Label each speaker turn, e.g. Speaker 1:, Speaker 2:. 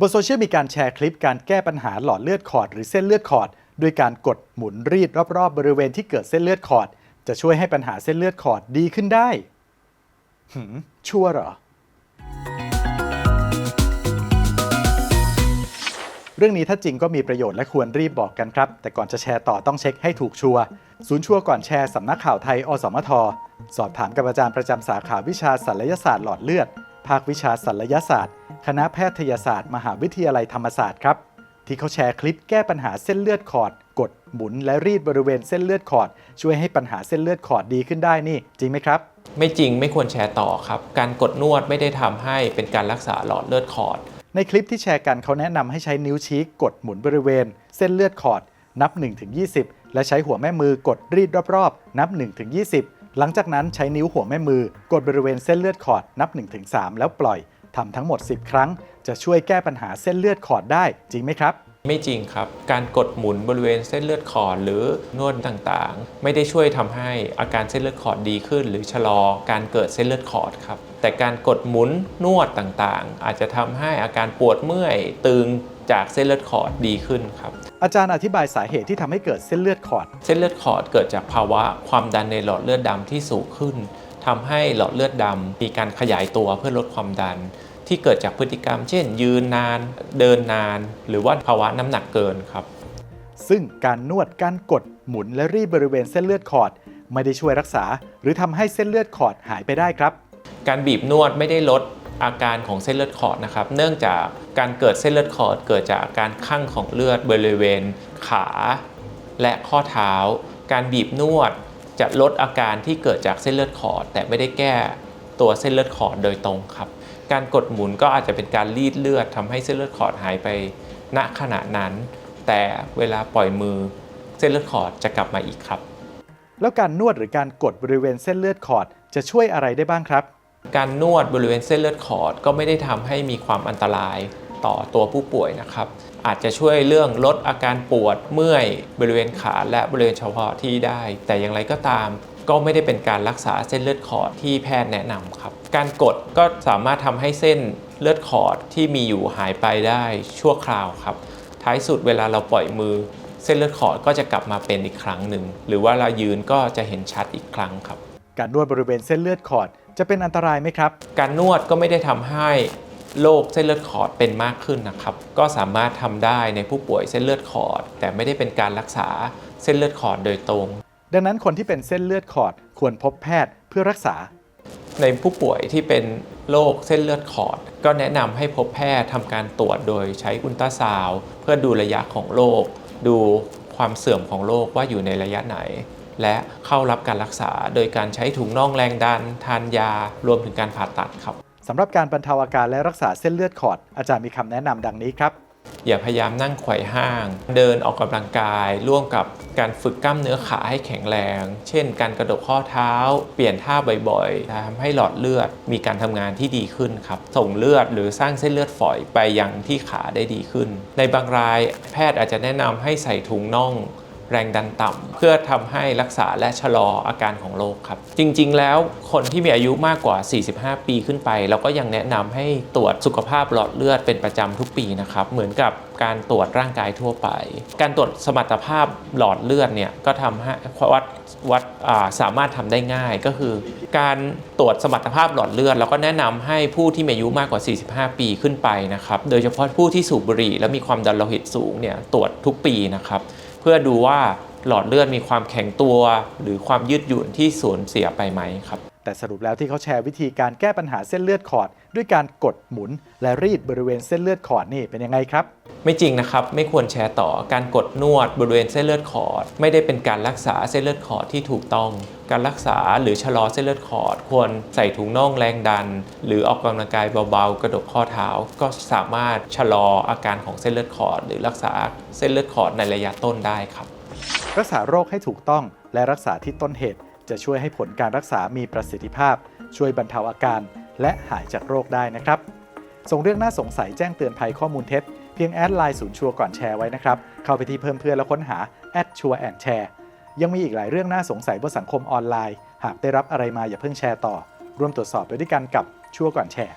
Speaker 1: บนโซเชียลมีการแชร์คลิปการแก้ปัญหาหลอดเลือดขอดหรือเส้นเลือดขอดด้วยการกดหมุนรีดรอบๆ บริเวณที่เกิดเส้นเลือดขอด จะช่วยให้ปัญหาเส้นเลือดขอดดีขึ้นได้ หืม ชัวร์เหรอ เรื่องนี้ถ้าจริงก็มีประโยชน์และควรรีบบอกกันครับ แต่ก่อนจะแชร์ต่อต้องเช็คให้ถูกชัวร์ศูนย์ชัวร์ก่อนแชร์สำนักข่าวไทย อสมท สอบถามกับอาจารย์ประจำสาขาวิชาศัลยศาสตร์หลอดเลือด ภาควิชาศัลยศาสตร์ คณะแพทยศาสตร์ มหาวิทยาลัยธรรมศาสตร์ครับ ที่เขาแชร์คลิปแก้ปัญหาเส้นเลือดขอด กดหมุนและรีดบริเวณเส้นเลือดขอด ช่วยให้ปัญหาเส้นเลือดขอดดีขึ้นได้นี่ จริงไหมครับ
Speaker 2: ไม่จริงไม่ควรแชร์ต่อครับ การกดนวดไม่ได้ทำให้เป็นการรักษาหลอดเลือดขอด
Speaker 1: ในคลิปที่แชร์กันเขาแนะนำให้ใช้นิ้วชี้กดหมุนบริเวณ เส้นเลือดขอด นับ 1-20 และใช้หัวแม่มือกดรีดรอบๆ นับ 1-20 หลังจากนั้นใช้นิ้วหัวแม่มือกดบริเวณเส้นเลือดขอดนับ 1-3 แล้วปล่อยทำทั้งหมด 10 ครั้ง จะช่วยแก้ปัญหาเส้นเลือดขอดได้จริงไหมครับ
Speaker 2: ไม่จริงครับ การกดหมุนบริเวณเส้นเลือดขอดหรือนวดต่างๆ ไม่ได้ช่วยทำให้อาการเส้นเลือดขอดดีขึ้น หรือชะลอการเกิดเส้นเลือดขอดครับ แต่การกดหมุนนวดต่างๆ อาจจะทำให้อาการปวดเมื่อยตึงจากเส้นเลือดขอดดีขึ้นครับ
Speaker 1: อาจารย์อธิบายสาเหตุที่ทำให้เกิดเส้นเลือดขอด
Speaker 2: เส้นเลือดขอดเกิดจากภาวะความดันในหลอดเลือดดำที่สูงขึ้นทำให้หลอดเลือดดำมีการขยายตัวเพื่อลดความดัน ที่เกิดจากพฤติกรรม เช่น ยืนนาน เดินนาน หรือว่าภาวะน้ำหนักเกินครับ
Speaker 1: ซึ่งการนวดการกดหมุนและรีดบริเวณเส้นเลือดขอด ไม่ได้ช่วยรักษา หรือทำให้เส้นเลือดขอดหายไปได้ครับ
Speaker 2: การบีบนวดไม่ได้ลดอาการของเส้นเลือดขอดนะครับ เนื่องจากการเกิดเส้นเลือดขอด เกิดจากอาการข้างของเลือดบริเวณขา และข้อเท้า การบีบนวดจะลดอาการที่เกิดจากเส้นเลือดขอด แต่ไม่ได้แก้ตัวเส้นเลือดขอดโดยตรงครับ การกดหมุนก็อาจจะเป็นการรีดเลือดทำให้เส้นเลือดขอดหายไปณขณะนั้น แต่เวลาปล่อยมือเส้นเลือดขอดจะกลับมาอีกครับ
Speaker 1: แล้วการนวดหรือการกดบริเวณเส้นเลือดขอดจะช่วยอะไรได้บ้างครับ
Speaker 2: การนวดบริเวณเส้นเลือดขอดก็ไม่ได้ทำให้มีความอันตรายต่อตัวผู้ป่วยนะครับ อาจจะช่วยเรื่องลดอาการปวดเมื่อยบริเวณขาและบริเวณเฉพาะที่ได้ แต่อย่างไรก็ตาม ก็ไม่ได้เป็นการรักษาเส้นเลือดขอดที่แพทย์แนะนำครับ การกดก็สามารถทำให้เส้นเลือดขอดที่มีอยู่หายไปได้ชั่วคราวครับ ท้ายสุดเวลาเราปล่อยมือ เส้นเลือดขอดก็จะกลับมาเป็นอีกครั้งหนึ่ง หรือว่าเรายืนก็จะเห็นชัดอีกครั้งครับ
Speaker 1: การนวดบริเวณเส้นเลือดขอดจะเป็นอันตรายไหมครับ
Speaker 2: การนวดก็ไม่ได้ทำให้โรคเส้นเลือดขอดเป็นมากขึ้นนะครับ ก็สามารถทำได้ในผู้ป่วยเส้นเลือดขอด แต่ไม่ได้เป็นการรักษาเส้นเลือดขอดโดยตรง
Speaker 1: ดังนั้นคนที่เป็นเส้นเลือดขอดควรพบแพทย์เพื่อรักษา
Speaker 2: ในผู้ป่วยที่เป็นโรคเส้นเลือดขอด ก็แนะนำให้พบแพทย์ทำการตรวจโดยใช้อุลตราซาวด์เพื่อดูระยะของโรคดูความเสื่อมของโรคว่าอยู่ในระยะไหน และเข้ารับการรักษาโดยการใช้ถุงน่องแรงดัน ทานยารวมถึงการผ่าตัดครับ
Speaker 1: สำหรับการบรรเทาอาการและรักษาเส้นเลือดขอด อาจารย์มีคำแนะนำดังนี้ครับ
Speaker 2: อย่าพยายามนั่งไขว่ห้าง เดินออกกำลังกาย ร่วมกับการฝึกกล้ามเนื้อขาให้แข็งแรง เช่น การกระดกข้อเท้า เปลี่ยนท่าบ่อยๆทำให้หลอดเลือดมีการทำงานที่ดีขึ้นครับ ส่งเลือดหรือสร้างเส้นเลือดฝอยไปยังที่ขาได้ดีขึ้น ในบางรายแพทย์อาจจะแนะนำให้ใส่ถุงน่อง แรงดันต่ำเพื่อทำให้รักษาและชะลออาการของโรคครับ จริง ๆ แล้วคนที่มีอายุมากกว่า 45 ปีขึ้นไป เราก็ยังแนะนำให้ตรวจสุขภาพหลอดเลือดเป็นประจำทุกปีนะครับ เหมือนกับการตรวจร่างกายทั่วไป การตรวจสมรรถภาพหลอดเลือดเนี่ยก็ทำให้วัดวัดาสามารถทำได้ง่ายก็คือ การตรวจสมรรถภาพหลอดเลือดเราก็แนะนำให้ผู้ที่มีอายุมากกว่า 45 ปีขึ้นไปนะครับ โดยเฉพาะผู้ที่สูบบุหรี่และมีความดันโลหิตสูงเนี่ยตรวจทุกปีนะครับ เพื่อดูว่าหลอดเลือดมีความแข็งตัว หรือความยืดหยุ่นที่สูญเสียไปไหมครับ
Speaker 1: แต่สรุปแล้วที่เขาแชร์วิธีการแก้ปัญหาเส้นเลือดขอด ด้วยการกดหมุน และรีดบริเวณเส้นเลือดขอดนี่เป็นยังไงครับ
Speaker 2: ไม่จริงนะครับ ไม่ควรแชร์ต่อการกดนวดบริเวณเส้นเลือดขอด ไม่ได้เป็นการรักษาเส้นเลือดขอดที่ถูกต้อง การรักษาหรือชะลอเส้นเลือดขอด ควรใส่ถุงน่องแรงดัน หรือออกกำลังกายเบาๆ กระดกข้อเท้า ก็สามารถชะลออาการของเส้นเลือดขอด หรือรักษาเส้นเลือดขอดในระยะต้นได้ครับ
Speaker 1: รักษาโรคให้ถูกต้องและรักษาที่ต้นเหตุ จะช่วยให้ผลการรักษามีประสิทธิภาพ ช่วยบรรเทาอาการ และหายจากโรคได้นะครับ ส่งเรื่องน่าสงสัยแจ้งเตือนภัยข้อมูลเท็จ เพียงแอดไลน์ศูนย์ชัวร์ก่อนแชร์ไว้นะครับ เข้าไปที่เพิ่มเพื่อนแล้วค้นหาแอดชัวร์แอนแชร์ยังมีอีกหลายเรื่องน่าสงสัยบนสังคมออนไลน์ หากได้รับอะไรมาอย่าเพิ่งแชร์ต่อ ร่วมตรวจสอบไปด้วยกันกับชัวร์ก่อนแชร์